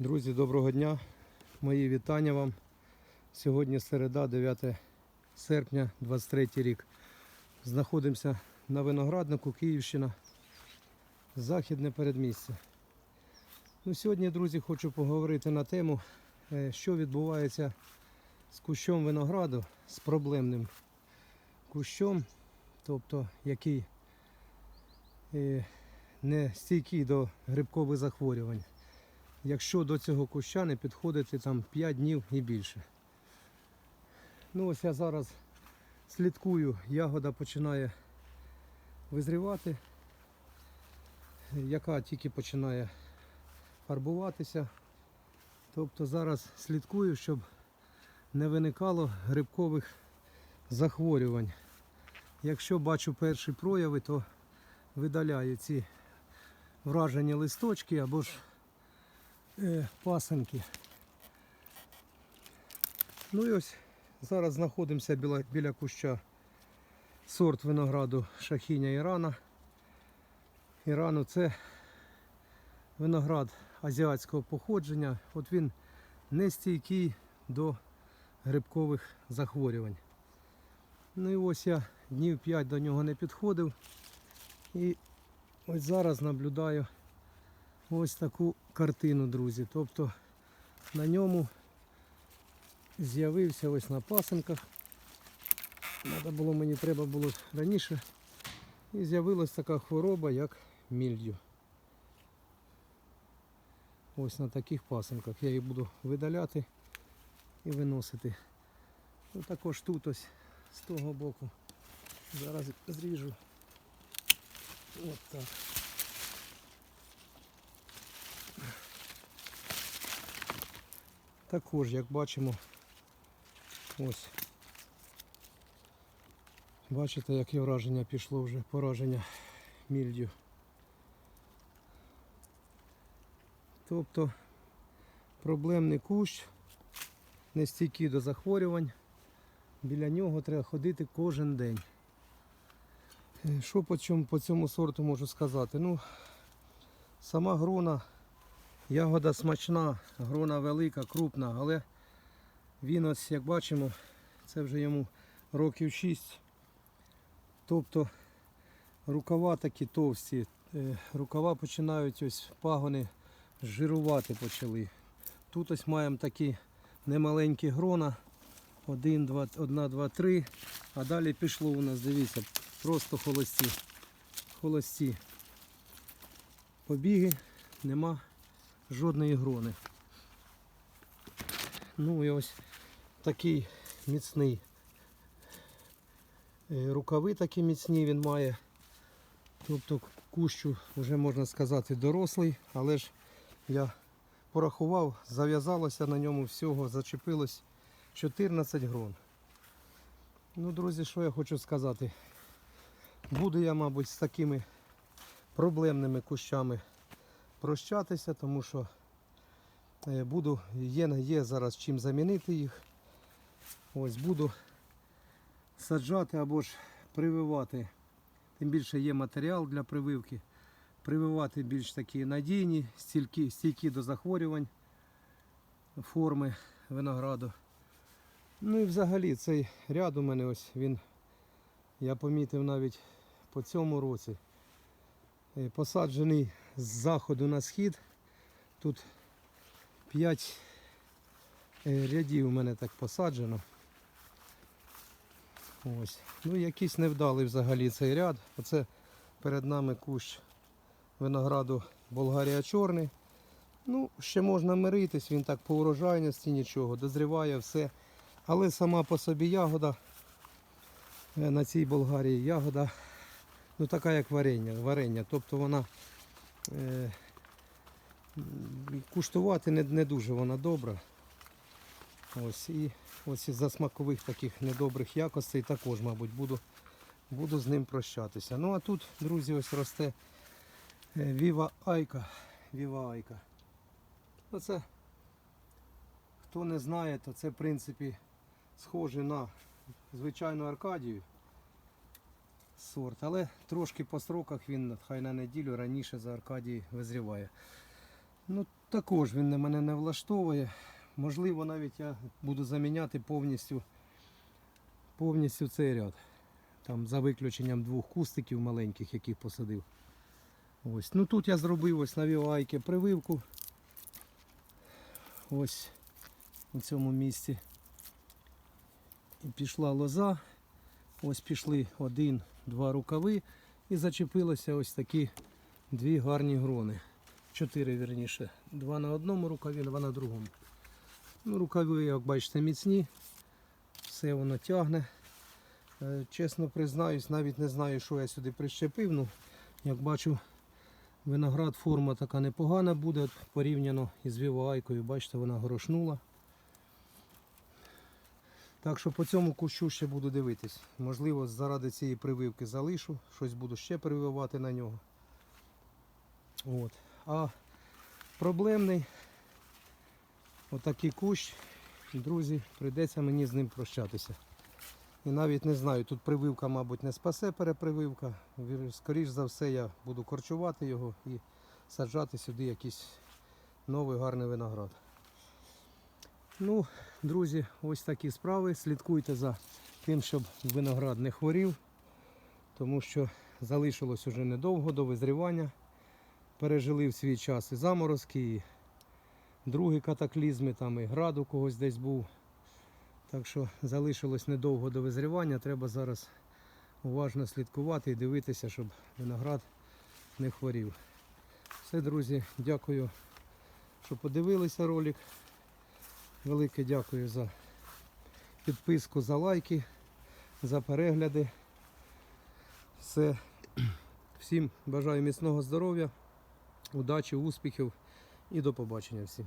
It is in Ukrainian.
Друзі, доброго дня. Мої вітання вам. Сьогодні середа, 9 серпня 23 рік. Знаходимося на винограднику Київщина, західне передмістя. Ну, сьогодні, друзі, хочу поговорити на тему, е, що відбувається з кущом винограду, з проблемним кущом, тобто який е, не стійкий до грибкових захворювань якщо до цього куща не підходити там 5 днів і більше. Ну ось я зараз слідкую, ягода починає визрівати, яка тільки починає фарбуватися. Тобто зараз слідкую, щоб не виникало грибкових захворювань. Якщо бачу перші прояви, то видаляю ці вражені листочки або ж пасенки. Ну і ось зараз знаходимося біля, біля куща сорт винограду Шахіня Ірана. Ірану це виноград азіатського походження. От він не стійкий до грибкових захворювань. Ну і ось я днів 5 до нього не підходив. І ось зараз наблюдаю ось таку картину, друзі. Тобто на ньому з'явився ось на пасинках. Треба було, мені треба було раніше. І з'явилась така хвороба, як мільдю. Ось на таких пасинках. Я їх буду видаляти і виносити. Ну, також тут ось з того боку. Зараз зріжу. От так. Також, як бачимо, ось. Бачите, яке враження пішло вже, пораження мільдю. Тобто проблемний кущ, нестійкий до захворювань. Біля нього треба ходити кожен день. Е, Що по цьому, по цьому сорту можу сказати? Ну, сама грона Ягода смачна, грона велика, крупна, але він ось, як бачимо, це вже йому років 6. Тобто рукава такі товсті, е, рукава починають ось пагони жирувати почали. Тут ось маємо такі немаленькі грона. Один, два, одна, два, три. А далі пішло у нас, дивіться, просто холості. Холості. Побіги нема жодної грони. Ну і ось такий міцний. Е, Рукави такі міцні він має. Тобто кущу вже можна сказати дорослий, але ж я порахував, зав'язалося на ньому всього, зачепилось 14 грон. Ну, друзі, що я хочу сказати? Буду я, мабуть, з такими проблемними кущами прощатися, тому що е, буду, є, є зараз чим замінити їх. Ось буду саджати або ж прививати. Тим більше є матеріал для прививки. Прививати більш такі надійні, стійкі, стійкі до захворювань форми винограду. Ну і взагалі цей ряд у мене ось він, я помітив навіть по цьому році. Е, Посаджений з заходу на схід. Тут 5 рядів у мене так посаджено. Ось. Ну якийсь невдалий взагалі цей ряд. Оце перед нами кущ винограду Болгарія чорний. Ну, ще можна миритись, він так по урожайності нічого, дозріває все. Але сама по собі ягода е, на цій Болгарії ягода ну така як варення. варення. Тобто вона е, куштувати не, не дуже вона добра. Ось і ось із-за смакових таких недобрих якостей також, мабуть, буду, буду з ним прощатися. Ну а тут, друзі, ось росте е, Віва Айка. Віва Айка. Оце, хто не знає, то це в принципі схоже на звичайну Аркадію сорт, але трошки по сроках він хай на неділю раніше за Аркадії визріває. Ну, також він мене не влаштовує. Можливо, навіть я буду заміняти повністю, повністю цей ряд. Там за виключенням двох кустиків маленьких, яких посадив. Ось. Ну тут я зробив ось на вівайки прививку. Ось у цьому місці. І пішла лоза. Ось пішли один-два рукави і зачепилося ось такі дві гарні грони. Чотири вірніше. Два на одному рукаві, два на другому. Ну, рукави, як бачите, міцні. Все воно тягне. Е, Чесно признаюсь, навіть не знаю, що я сюди прищепив. Ну, як бачу, виноград форма така непогана буде порівняно із вівайкою. Бачите, вона горошнула. Так що по цьому кущу ще буду дивитись. Можливо, заради цієї прививки залишу, щось буду ще прививати на нього. От. А проблемний отакий кущ, друзі, прийдеться мені з ним прощатися. І навіть не знаю, тут прививка, мабуть, не спасе перепрививка. Вір- Скоріш за все, я буду корчувати його і саджати сюди якийсь новий гарний виноград. Ну, друзі, ось такі справи. Слідкуйте за тим, щоб виноград не хворів, тому що залишилось уже недовго до визрівання. Пережили в свій час і заморозки, і другі катаклізми, там і град у когось десь був. Так що залишилось недовго до визрівання. Треба зараз уважно слідкувати і дивитися, щоб виноград не хворів. Все, друзі, дякую, що подивилися ролик. Велике дякую за підписку, за лайки, за перегляди. Все. Всім бажаю міцного здоров'я, удачі, успіхів і до побачення всім.